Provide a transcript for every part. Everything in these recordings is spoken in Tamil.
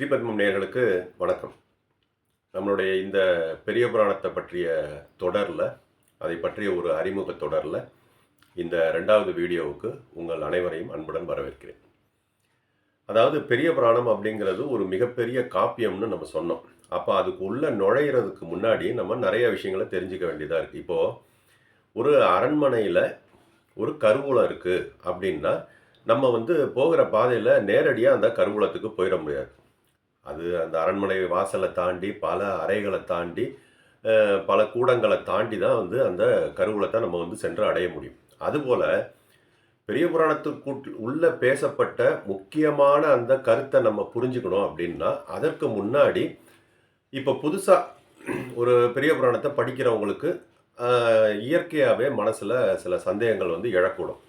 ஸ்ரீபத்மம் நேயர்களுக்கு வணக்கம். நம்மளுடைய இந்த பெரிய புராணத்தை பற்றிய தொடரில் அதை பற்றிய ஒரு அறிமுக தொடரில் இந்த ரெண்டாவது வீடியோவுக்கு உங்கள் அனைவரையும் அன்புடன் வரவேற்கிறேன். அதாவது பெரிய புராணம் அப்படிங்கிறது ஒரு மிகப்பெரிய காப்பியம்னு நம்ம சொன்னோம். அப்போ அதுக்குள்ள நுழையிறதுக்கு முன்னாடி நம்ம நிறைய விஷயங்களை தெரிஞ்சுக்க வேண்டியதாக இருக்குது இப்போது ஒரு அரண்மனையில் ஒரு கருவூலம் இருக்குது அப்படின்னா நம்ம வந்து போகிற பாதையில் நேரடியாக அந்த கருவூலத்துக்கு போயிட முடியாது. அது அந்த அரண்மனை வாசலை தாண்டி பல அறைகளை தாண்டி பல கூடங்களை தாண்டி தான் வந்து அந்த கருவூலத்தை நம்ம வந்து சென்று அடைய முடியும். அதுபோல் பெரிய புராணத்துக்கு உள்ள பேசப்பட்ட முக்கியமான அந்த கருத்தை நம்ம புரிஞ்சுக்கணும் அப்படின்னா அதற்கு முன்னாடி இப்போ புதுசாக ஒரு பெரிய புராணத்தை படிக்கிறவங்களுக்கு இயற்கையாகவே மனசில் சில சந்தேகங்கள் வந்து எழக்கூடும்.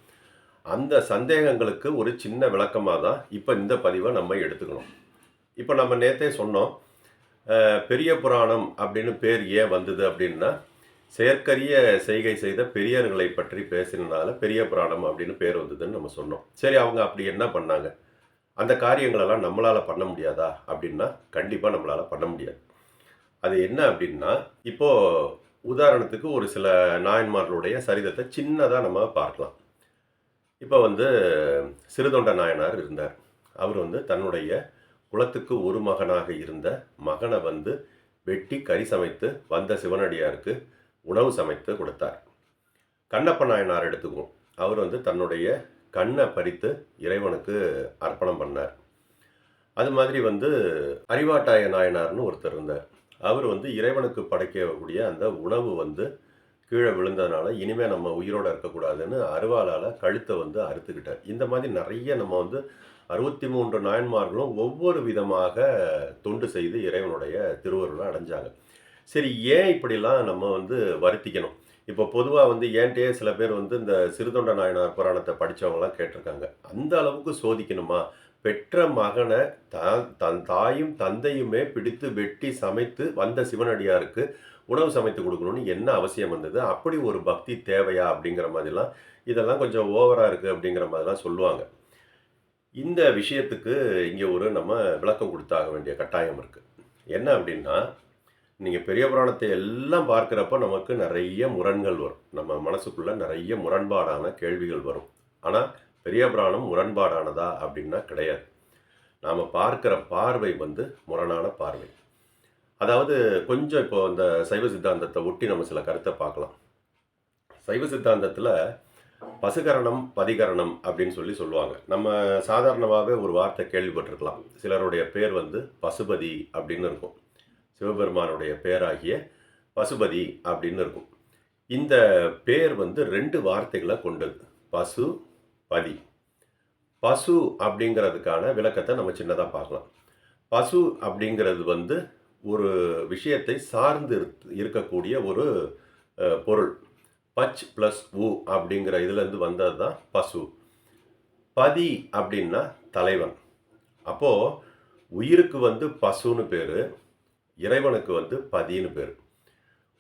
அந்த சந்தேகங்களுக்கு ஒரு சின்ன விளக்கமாக தான் இப்போ இந்த பதிவை நம்ம எடுத்துக்கணும். இப்போ நம்ம நேத்தே சொன்னோம் பெரிய புராணம் அப்படின்னு பேர் ஏன் வந்தது அப்படின்னா செயற்கரிய செய்கை செய்த பெரியர்களை பற்றி பேசினதால பெரிய புராணம் அப்படின்னு பேர் வந்ததுன்னு நம்ம சொன்னோம். சரி அவங்க அப்படி என்ன பண்ணாங்க? அந்த காரியங்களெல்லாம் நம்மளால் பண்ண முடியாதா அப்படின்னா கண்டிப்பாக நம்மளால் பண்ண முடியாது. அது என்ன அப்படின்னா இப்போது உதாரணத்துக்கு ஒரு சில நாயன்மார்களுடைய சரிதத்தை சின்னதாக நம்ம பார்க்கலாம். இப்போ வந்து சிறுதொண்ட நாயனார் இருந்தார். அவர் வந்து தன்னுடைய குலத்துக்கு ஒரு மகனாக இருந்த மகனை வந்து வெட்டி கறி சமைத்து வந்த சிவனடியாருக்கு உணவு சமைத்து கொடுத்தார். கண்ணப்ப நாயனார் எடுத்துக்குவோம். அவர் வந்து தன்னுடைய கண்ணை பறித்து இறைவனுக்கு அர்ப்பணம் பண்ணார். அது மாதிரி வந்து அறிவாட்டாய நாயனார்னு ஒருத்தர் இருந்தார். அவர் வந்து இறைவனுக்கு படைக்கக்கூடிய அந்த உணவு வந்து கீழே விழுந்ததுனால இனிமேல் நம்ம உயிரோடு இருக்கக்கூடாதுன்னு அருவாளால் கழுத்தை வந்து அறுத்துக்கிட்டார். இந்த மாதிரி நிறைய நம்ம வந்து அறுபத்தி மூன்று நாயன்மார்களும் ஒவ்வொரு விதமாக தொண்டு செய்து இறைவனுடைய திருவருளை அடைஞ்சாங்க. சரி ஏன் இப்படிலாம் நம்ம வந்து வருத்திக்கணும்? இப்போ பொதுவாக வந்து ஏன்ட்டே சில பேர் வந்து இந்த சிறுதொண்ட நாயனார் புராணத்தை படித்தவங்களாம் கேட்டிருக்காங்க. அந்த அளவுக்கு சோதிக்கணுமா? பெற்ற மகனை த தன் தாயும் தந்தையுமே பிடித்து வெட்டி சமைத்து வந்த சிவனடியாருக்கு உணவு சமைத்து கொடுக்கணும்னு என்ன அவசியம் வந்தது? அப்படி ஒரு பக்தி தேவையா அப்படிங்கிற மாதிரிலாம் இதெல்லாம் கொஞ்சம் ஓவராக இருக்குது அப்படிங்கிற மாதிரிலாம் சொல்லுவாங்க. இந்த விஷயத்துக்கு இங்கே ஒரு நம்ம விளக்கம் கொடுத்தாக வேண்டிய கட்டாயம் இருக்குது என்ன அப்படின்னா நீங்கள் பெரிய புராணத்தை எல்லாம் பார்க்குறப்ப நமக்கு நிறைய முரண்கள் வரும். நம்ம மனசுக்குள்ளே நிறைய முரண்பாடான கேள்விகள் வரும். ஆனால் பெரிய புராணம் முரண்பாடானதா அப்படின்னா கிடையாது. நாம் பார்க்குற பார்வை வந்து முரணான பார்வை. அதாவது கொஞ்சம் இப்போ இந்த சைவ சித்தாந்தத்தை ஒட்டி நம்ம சில கருத்தை பார்க்கலாம். சைவ சித்தாந்தத்தில் பசுகரணம் பதிகரணம் அப்படின்னு சொல்லி சொல்லுவாங்க. நம்ம சாதாரணமாகவே ஒரு வார்த்தை கேள்விப்பட்டிருக்கலாம். சிலருடைய பேர் வந்து பசுபதி அப்படின்னு இருக்கும். சிவபெருமானுடைய பேராகிய பசுபதி அப்படின்னு இருக்கும். இந்த பேர் வந்து ரெண்டு வார்த்தைகளை கொண்டது. பசு பதி. பசு அப்படிங்கிறதுக்கான விளக்கத்தை நம்ம சின்னதாக பார்க்கலாம். பசு அப்படிங்கிறது வந்து ஒரு விஷயத்தை சார்ந்து இருத்- இருக்கக்கூடிய ஒரு பொருள். பச் ப்ளஸ் உ அப்படிங்கிற இதுலேருந்து வந்தது தான் பசு. பதி அப்படின்னா தலைவன். அப்போது உயிருக்கு வந்து பசுன்னு பேர் இறைவனுக்கு வந்து பதின்னு பேர்.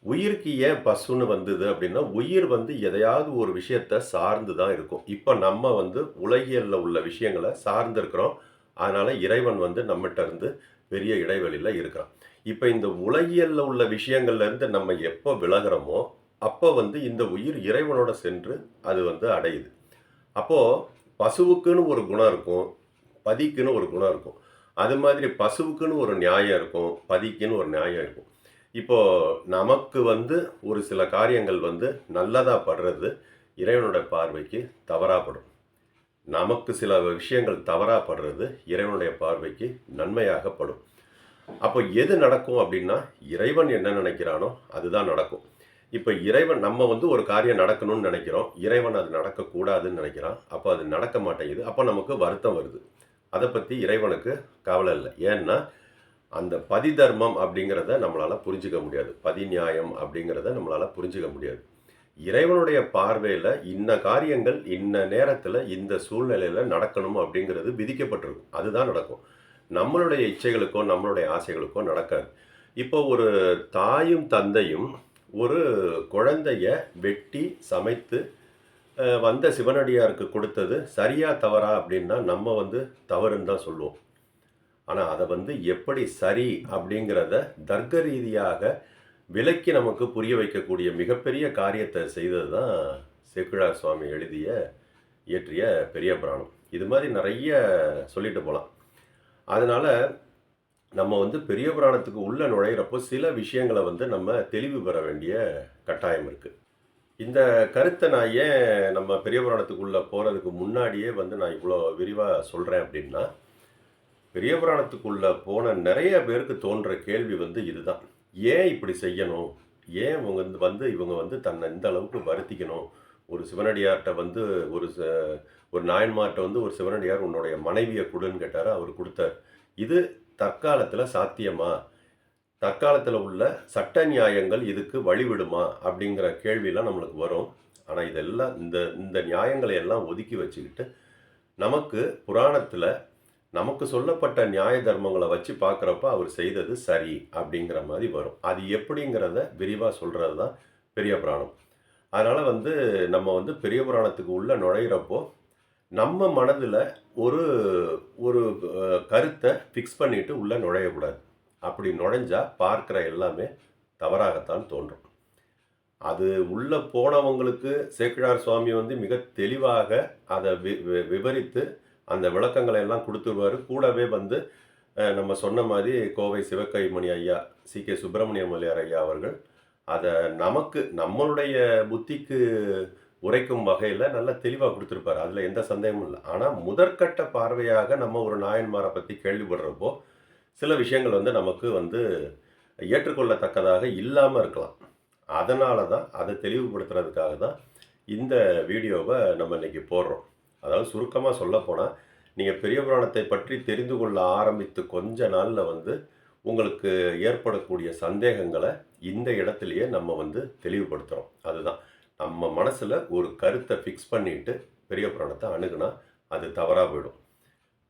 உயிருக்கு ஏன் பசுன்னு வந்தது அப்படின்னா உயிர் வந்து எதையாவது ஒரு விஷயத்தை சார்ந்து தான் இருக்கும். இப்போ நம்ம வந்து உலகியலில் உள்ள விஷயங்களை சார்ந்துருக்கிறோம். அதனால் இறைவன் வந்து நம்மகிட்ட இருந்து பெரிய இடைவெளியில் இருக்கிறான். இப்போ இந்த உலகியலில் உள்ள விஷயங்கள்லேருந்து நம்ம எப்போ விலகிறோமோ அப்போ வந்து இந்த உயிர் இறைவனோட சென்று அது வந்து அடையுது. அப்போது பசுவுக்குன்னு ஒரு குணம் இருக்கும் பதிக்குன்னு ஒரு குணம் இருக்கும். அது மாதிரி பசுவுக்குன்னு ஒரு நியாயம் இருக்கும் பதிக்குன்னு ஒரு நியாயம் இருக்கும். இப்போது நமக்கு வந்து ஒரு சில காரியங்கள் வந்து நல்லதாக படுறது இறைவனோட பார்வைக்கு தவறாகப்படும் நமக்கு சில விஷயங்கள் தவறாகப்படுறது படுறது இறைவனுடைய பார்வைக்கு நன்மையாகப்படும் அப்போ எது நடக்கும் அப்படின்னா இறைவன் என்ன நினைக்கிறானோ அதுதான் நடக்கும். இப்போ இறைவன் நம்ம வந்து ஒரு காரியம் நடக்கணும்னு நினைக்கிறோம். இறைவன் அது நடக்கக்கூடாதுன்னு நினைக்கிறான். அப்போ அது நடக்க மாட்டேங்குது. அப்போ நமக்கு வருத்தம் வருது. அதை பற்றி இறைவனுக்கு கவலை இல்லை. ஏன்னா அந்த பதி தர்மம் அப்படிங்கிறத நம்மளால் புரிஞ்சுக்க முடியாது. பதி நியாயம் அப்படிங்கிறத நம்மளால் புரிஞ்சுக்க முடியாது. இறைவனுடைய பார்வையில் இன்ன காரியங்கள் இன்ன நேரத்தில் இந்த சூழ்நிலையில் நடக்கணும் அப்படிங்கிறது விதிக்கப்பட்டிருக்கும். அதுதான் நடக்கும். நம்மளுடைய இச்சைகளுக்கோ நம்மளுடைய ஆசைகளுக்கோ நடக்காது. இப்போ ஒரு தாயும் தந்தையும் ஒரு குழந்தைய வெட்டி சமைத்து வந்த சிவனடியாருக்கு கொடுத்தது சரியா தவறா அப்படின்னா நம்ம வந்து தவறுன்னு தான் சொல்லுவோம். ஆனால் அதை வந்து எப்படி சரி அப்படிங்கிறத தர்க்க ரீதியாக விலக்கி நமக்கு புரிய வைக்கக்கூடிய மிகப்பெரிய காரியத்தை செய்தது தான் சேக்குழார் சுவாமி எழுதிய இயற்றிய பெரிய புராணம். இது மாதிரி நிறைய சொல்லிட்டு போகலாம் அதனால் நம்ம வந்து பெரிய புராணத்துக்கு உள்ளே நுழையிறப்போ சில விஷயங்களை வந்து நம்ம தெளிவு பெற வேண்டிய கட்டாயம் இருக்குது இந்த கருத்தை நான் ஏன் நம்ம பெரிய புராணத்துக்குள்ளே போகிறதுக்கு முன்னாடியே வந்து நான் இவ்வளோ விரிவாக சொல்கிறேன் அப்படின்னா பெரிய புராணத்துக்குள்ளே போன நிறைய பேருக்கு தோன்ற கேள்வி வந்து இதுதான். ஏன் இப்படி செய்யணும்? ஏன் இவங்க வந்து வந்து இவங்க வந்து தன்னை இந்த அளவுக்கு வருத்திக்கணும்? ஒரு சிவனடியார்கிட்ட வந்து ஒரு ச- ஒரு நாயன்மார்கிட்ட வந்து ஒரு சிவனடியார் உன்னுடைய மனைவியை கொடுன்னு கேட்டார் அவர் கொடுத்தார். இது தற்காலத்தில் சாத்தியமா? தற்காலத்தில் உள்ள சட்ட நியாயங்கள் இதுக்கு வழிவிடுமா? அப்படிங்கிற கேள்வியெல்லாம் நம்மளுக்கு வரும். ஆனால் இதெல்லாம் இந்த இந்த நியாயங்களை எல்லாம் ஒதுக்கி வச்சுக்கிட்டு நமக்கு புராணத்தில் நமக்கு சொல்லப்பட்ட நியாய தர்மங்களை வச்சு பார்க்குறப்ப அவர் செய்தது சரி அப்படிங்கிற மாதிரி வரும். அது எப்படிங்கிறத விரிவாக சொல்கிறது தான் பெரிய புராணம். அதனால் வந்து நம்ம வந்து பெரிய புராணத்துக்கு உள்ளே நுழையிறப்போ நம்ம மனதில் ஒரு ஒரு கருத்தை ஃபிக்ஸ் பண்ணிட்டு உள்ளே நுழையக்கூடாது. அப்படி நுழைஞ்சால் பார்க்குற எல்லாமே தவறாகத்தான் தோன்றும். அது உள்ளே போனவங்களுக்கு சேக்கிழார் சுவாமி வந்து மிக தெளிவாக அதை வி விவரித்து அந்த விளக்கங்களை எல்லாம் கொடுத்துருவாரு. கூடவே வந்து நம்ம சொன்ன மாதிரி கோவை சிவக்கைமணி ஐயா சி. கே. சுப்பிரமணியம் மலையார் ஐயா அவர்கள் அதை நமக்கு நம்மளுடைய புத்திக்கு உரைக்கும் வகையில் நல்ல தெளிவாக கொடுத்துருப்பாரு. அதில் எந்த சந்தேகமும் இல்லை. ஆனால் முதற்கட்ட பார்வையாக நம்ம ஒரு நாயன்மாரை பற்றி கேள்விப்படுறப்போ சில விஷயங்கள் வந்து நமக்கு வந்து ஏற்றுக்கொள்ளத்தக்கதாக இல்லாமல் இருக்கலாம். அதனால தான் அதை தெளிவுபடுத்துறதுக்காக தான் இந்த வீடியோவை நம்ம இன்னைக்கு போடுறோம். அதாவது சுருக்கமாக சொல்லப்போனால் நீங்கள் பெரிய புராணத்தை பற்றி தெரிந்து கொள்ள ஆரம்பித்து கொஞ்ச நாளில் வந்து உங்களுக்கு ஏற்படக்கூடிய சந்தேகங்களை இந்த இடத்துலையே நம்ம வந்து தெளிவுபடுத்துகிறோம் அதுதான். நம்ம மனசில் ஒரு கருத்தை ஃபிக்ஸ் பண்ணிட்டு பெரிய புராணத்தை அணுகுனா அது தவறாக போயிடும்.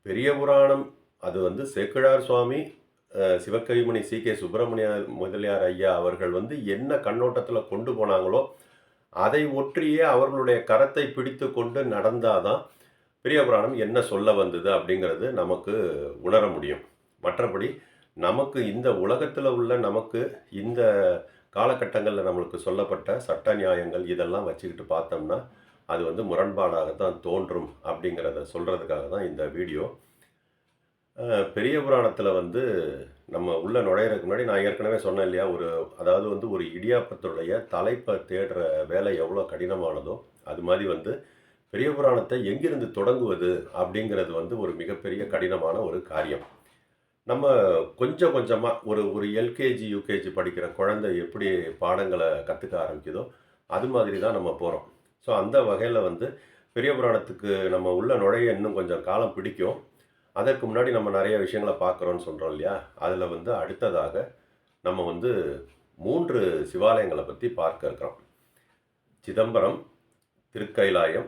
பெரிய புராணம் அது வந்து சேக்கிழார் சுவாமி சிவகவிமணி சி. கே. சுப்பிரமணிய முதலியார் ஐயா அவர்கள் வந்து என்ன கண்ணோட்டத்தில் கொண்டு போனாங்களோ அதை ஒற்றியே அவர்களுடைய கரத்தை பிடித்து கொண்டு நடந்தாதான் பெரிய புராணம் என்ன சொல்ல வந்தது அப்படிங்கிறது நமக்கு உணர முடியும். மற்றபடி நமக்கு இந்த உலகத்தில் உள்ள நமக்கு இந்த காலகட்டங்களில் நம்மளுக்கு சொல்லப்பட்ட சட்ட நியாயங்கள் இதெல்லாம் வச்சுக்கிட்டு பார்த்தோம்னா அது வந்து முரண்பாடாகத்தான் தோன்றும் அப்படிங்கிறத சொல்கிறதுக்காக தான் இந்த வீடியோ. பெரிய புராணத்தில் வந்து நம்ம உள்ளே நுழையிறதுக்கு முன்னாடி நான் ஏற்கனவே சொன்னேன் இல்லையா ஒரு அதாவது வந்து ஒரு இடியாப்பத்துடைய தலைப்பை தேடுற வேலை எவ்வளோ கடினமானதோ அது மாதிரி வந்து பெரிய புராணத்தை எங்கிருந்து தொடங்குவது அப்படிங்கிறது வந்து ஒரு மிகப்பெரிய கடினமான ஒரு காரியம். நம்ம கொஞ்சம் கொஞ்சமாக ஒரு ஒரு எல்கேஜி யூகேஜி படிக்கிற குழந்தை எப்படி பாடங்களை கற்றுக்க ஆரம்பிக்குதோ அது மாதிரி தான் நம்ம போகிறோம் ஸோ அந்த வகையில் வந்து பெரிய புராணத்துக்கு நம்ம உள்ள நுழைய இன்னும் கொஞ்சம் காலம் பிடிக்கும். அதற்கு முன்னாடி நம்ம நிறைய விஷயங்களை பார்க்குறோன்னு சொல்கிறோம் இல்லையா? அதில் வந்து அடுத்ததாக நம்ம வந்து மூன்று சிவாலயங்களை பற்றி பார்க்க இருக்கிறோம். சிதம்பரம் திருக்கைலாயம்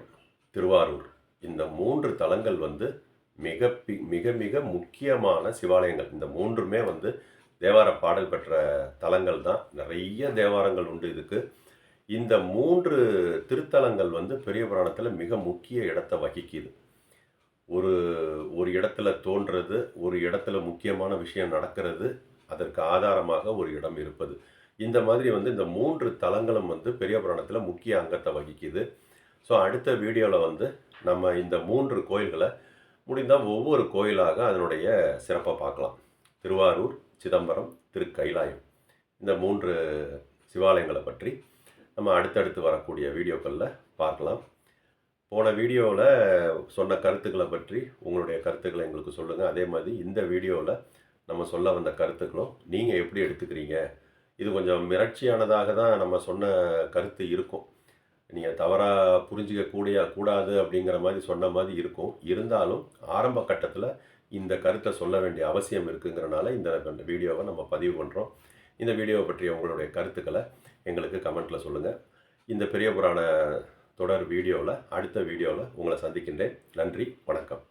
திருவாரூர். இந்த மூன்று தலங்கள் வந்து மிக பி- மிக மிக முக்கியமான சிவாலயங்கள். இந்த மூன்றுமே வந்து தேவார பாடல் பெற்ற தலங்கள் தான். நிறைய தேவாரங்கள் உண்டு இதுக்கு. இந்த மூன்று திருத்தலங்கள் வந்து பெரிய புராணத்தில் மிக முக்கிய இடத்தை வகிக்குது. ஒரு ஒரு இடத்துல தோன்றது ஒரு இடத்துல முக்கியமான விஷயம் நடக்கிறது அதற்கு ஆதாரமாக ஒரு இடம் இருப்பது. இந்த மாதிரி வந்து இந்த மூன்று தலங்களும் வந்து பெரிய புராணத்தில் முக்கிய அங்கத்தை வகிக்குது. ஸோ அடுத்த வீடியோவில் வந்து நம்ம இந்த மூன்று கோயில்களை முடிந்தால் ஒவ்வொரு கோயிலாக அதனுடைய சிறப்பை பார்க்கலாம். திருவாரூர் சிதம்பரம் திருக்கைலாயம். இந்த மூன்று சிவாலயங்களை பற்றி நம்ம அடுத்தடுத்து வரக்கூடிய வீடியோக்களில் பார்க்கலாம். போன வீடியோவில் சொன்ன கருத்துக்களை பற்றி உங்களுடைய கருத்துக்களை எங்களுக்கு சொல்லுங்கள் அதே மாதிரி இந்த வீடியோவில் நம்ம சொல்ல வந்த கருத்துக்களும் நீங்கள் எப்படி எடுத்துக்கிறீங்க? இது கொஞ்சம் மிரட்சியானதாக தான் நம்ம சொன்ன கருத்து இருக்கும். நீங்கள் தவறாக புரிஞ்சிக்க கூடிய கூடாது அப்படிங்கிற மாதிரி சொன்ன மாதிரி இருக்கும். இருந்தாலும் ஆரம்ப கட்டத்தில் இந்த கருத்தை சொல்ல வேண்டிய அவசியம் இருக்குங்கிறனால இந்த வீடியோவை நம்ம பதிவு பண்ணுறோம் இந்த வீடியோவை பற்றிய உங்களுடைய கருத்துக்களை எங்களுக்கு கமெண்ட்டில் சொல்லுங்கள் இந்த பெரிய புராண தொடர் வீடியோவில் அடுத்த வீடியோவில் உங்களை சந்திக்கின்றேன். நன்றி வணக்கம்.